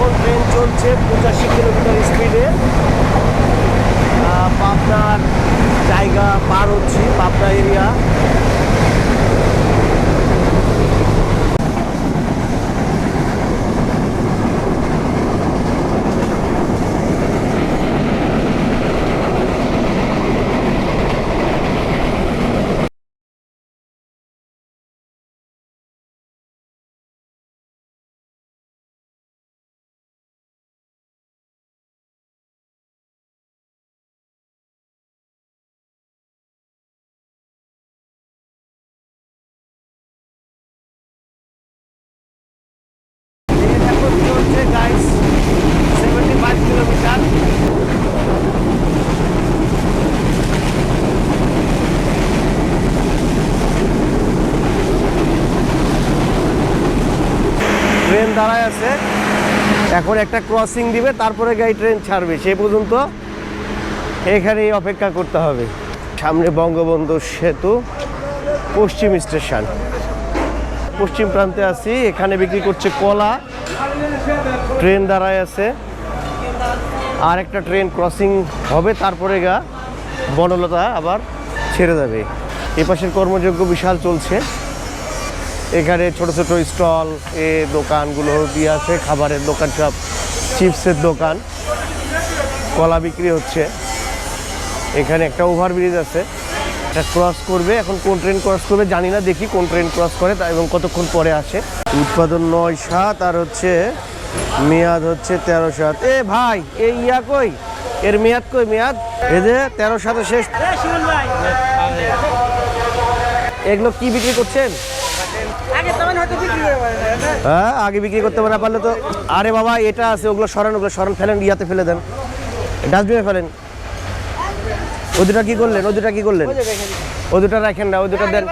এখন ট্রেন চলছে পঁচাশি কিলোমিটার স্পিডে পাবনার জায়গা পার হচ্ছি পাবনা এরিয়া ট্রেন এখন চলছে guys seventy five kilometre train দাঁড়ায় আছে। এখন একটা ক্রসিং দিবে, তারপরে গাড়ি ট্রেন ছাড়বে। সে পর্যন্ত এখানেই অপেক্ষা করতে হবে। সামনে বঙ্গবন্ধু সেতু, পশ্চিম স্টেশন। পশ্চিম প্রান্তে আছি, এখানে বিক্রি করছে কলা। ট্রেন দাঁড়ায় আছে। আর একটা ট্রেন ক্রসিং হবে, তারপরে গা বনলতা আবার ছেড়ে যাবে। এ পাশের কর্মযোগ্য বিশাল চলছে। এখানে ছোট ছোট স্টল এ দোকানগুলো দিয়ে আছে খাবারের দোকান সব চিপসের দোকান। কলা বিক্রি হচ্ছে। এখানে একটা ওভারব্রিজ আছে। এটা ক্রস করবে এখন কোন ট্রেন ক্রস করবে জানি না দেখি কোন ট্রেন ক্রস করে তা এবং কতক্ষণ পরে আসে। উৎপাদন নয় সাত আর হচ্ছে মেয়াদ হচ্ছে তেরো সাত। এ ভাই এই ইয়া কই? এর মেয়াদ কই মেয়াদ? যে তেরো সাতে শেষ। এগুলো কি বিক্রি করছেন? হ্যাঁ আগে বিক্রি করতে না পারলে তো আরে বাবা এটা আছে ওগুলো সরান ওগুলো সরান ফেলেন ইয়াতে ফেলে দেন। ডাস্টবিনে ফেলেন। ওই দুটা কি করলেন? ওই দুটা কি করলেন? ওই দুটা রাখেন না ওই দুটা দেন।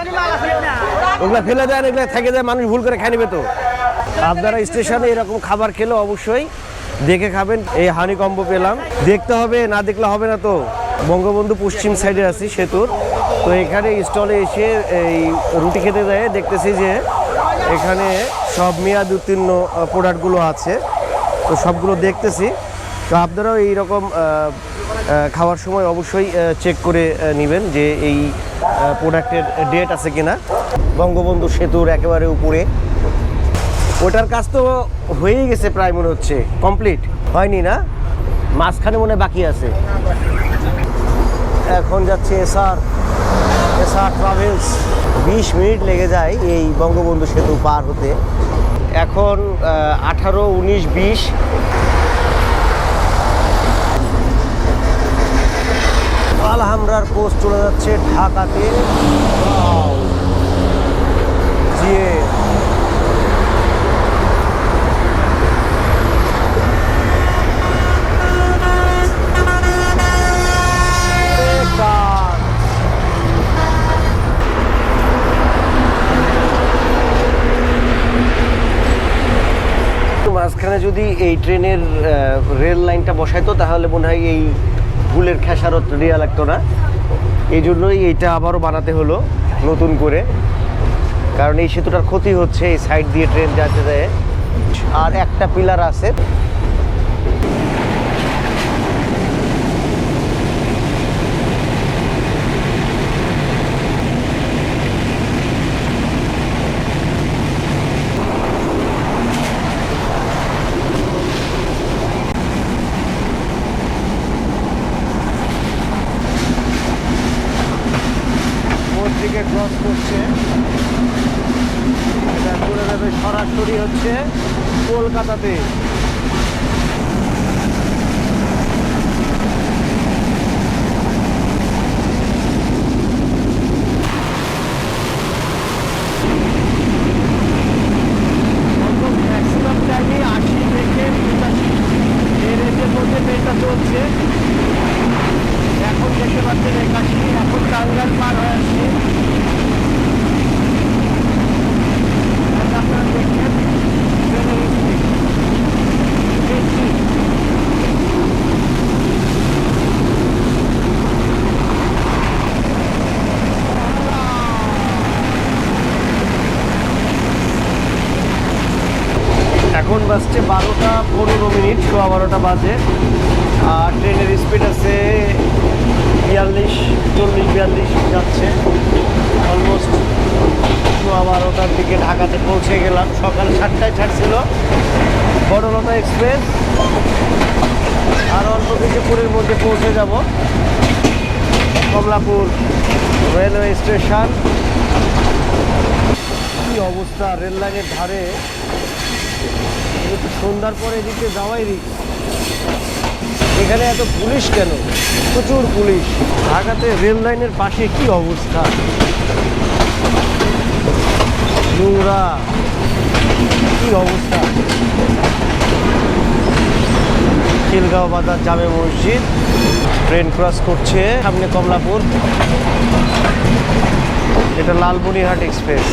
ওগুলা ফেলে দেন এগুলো থেকে যায় মানুষ ভুল করে খাই নেবে তো। আপনারা স্টেশনে এরকম খাবার খেলে অবশ্যই দেখে খাবেন এই হানি কম্বো পেলাম। দেখতে হবে না দেখলে হবে না তো। বঙ্গবন্ধু পশ্চিম সাইডে আছি সেতুর। তো এখানে স্টলে এসে এই রুটি খেতে দেয় দেখতেছি যে এখানে সব মেয়াদ উত্তীর্ণ প্রোডাক্টগুলো আছে। তো সবগুলো দেখতেছি। তো আপনারাও এইরকম খাওয়ার সময় অবশ্যই চেক করে নেবেন যে এই প্রোডাক্টের ডেট আছে কিনা। বঙ্গবন্ধু সেতুর একেবারে উপরে। ওটার কাজ তো হয়েই গেছে প্রায় মনে হচ্ছে। কমপ্লিট হয়নি না? মাঝখানে মনে বাকি আছে। এখন যাচ্ছে এসআর এসআর ট্রাভেলস বিশ মিনিট লেগে যায় এই বঙ্গবন্ধু সেতু পার হতে। এখন আঠারো, উনিশ, বিশ। আলহামরার পোস্ট চলে যাচ্ছে ঢাকাতে। Wow! জিয়ে বেকার। মাঝখানে যদি এই ট্রেনের রেল লাইনটা বসাইতো, তাহলে মনে হয় এই ভুলের খেসারত রিয়া লাগতো না। এই জন্যই এইটা আবারও বানাতে হলো, নতুন করে। কারণ এই সেতুটার ক্ষতি হচ্ছে এই সাইড দিয়ে ট্রেন যাতে দেয় আর একটা পিলার আছে। দিকে ক্রস করছে। এটা চলে যাবে সরাসরি হচ্ছে কলকাতাতে ম্যাক্সিমাম টাইমে আশি থেকে পঁচাশি এই রেঞ্জের মধ্যে ট্রেনটা চলছে এখন দেখতে পাচ্ছেন একাশি এখন টাঙ্গাইল পার হয়ে আসছে আর আপনারা দেখছেন ট্রেনের speed। পনেরো মিনিট, সোয়া বারোটা বাজে। আর ট্রেনের স্পিড আছে বিয়াল্লিশ, চল্লিশ, বিয়াল্লিশ যাচ্ছে। অলমোস্ট সোয়া বারোটার দিকে ঢাকাতে পৌঁছে গেলাম। সকাল সাতটায় ছাড়ছিল বড়লতা এক্সপ্রেস আর অল্প কিছুক্ষণের মধ্যে পৌঁছে যাব। কমলাপুর রেলওয়ে স্টেশন কি অবস্থা? রেল লাইনের ধারে সন্ধ্যার পরে এদিকে যাওয়াই রিক্স এখানে এত পুলিশ কেন? প্রচুর পুলিশ। ঢাকাতে রেল লাইনের পাশে কি অবস্থা? নোংরা। কি অবস্থা? খিলগাঁও বাজার জামে মসজিদ। ট্রেন ক্রস করছে সামনে কমলাপুর। এটা লালমনিরহাট এক্সপ্রেস।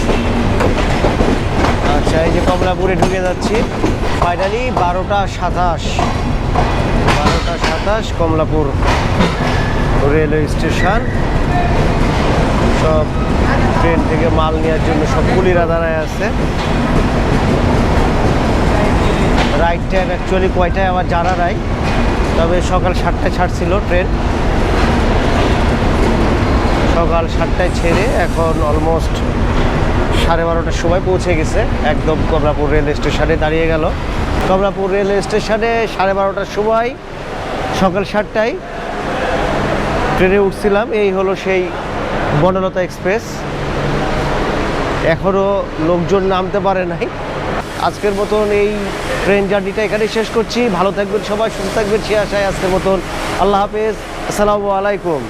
আচ্ছা এই যে কমলাপুরে ঢুকে যাচ্ছি। ফাইনালি বারোটা সাতাশ। বারোটা সাতাশ, কমলাপুর রেলওয়ে স্টেশন। সব ট্রেন থেকে মাল নেওয়ার জন্য সব কুলিরা দাঁড়ায় আছে। রাইট অ্যাকচুয়ালি কয়টায়? আমার জানা নাই। তবে সকাল সাতটায় ছাড়ছিল ট্রেন। সকাল সাতটায় ছেড়ে এখন অলমোস্ট সাড়ে বারোটার সময় পৌঁছে গেছে। একদম কমলাপুর রেল স্টেশনে দাঁড়িয়ে গেল। কমলাপুর রেল স্টেশনে সাড়ে বারোটার সময় সকাল সাতটায় ট্রেনে উঠছিলাম। এই হলো সেই বনলতা এক্সপ্রেস। এখনও লোকজন নামতে পারে নাই। আজকের মতন এই ট্রেন জার্নিটা এখানেই শেষ করছি। ভালো থাকবেন সবাই, সুস্থ থাকবেন। সে আশায় আজকের মতন। আল্লাহ হাফেজ। আসসালামু আলাইকুম।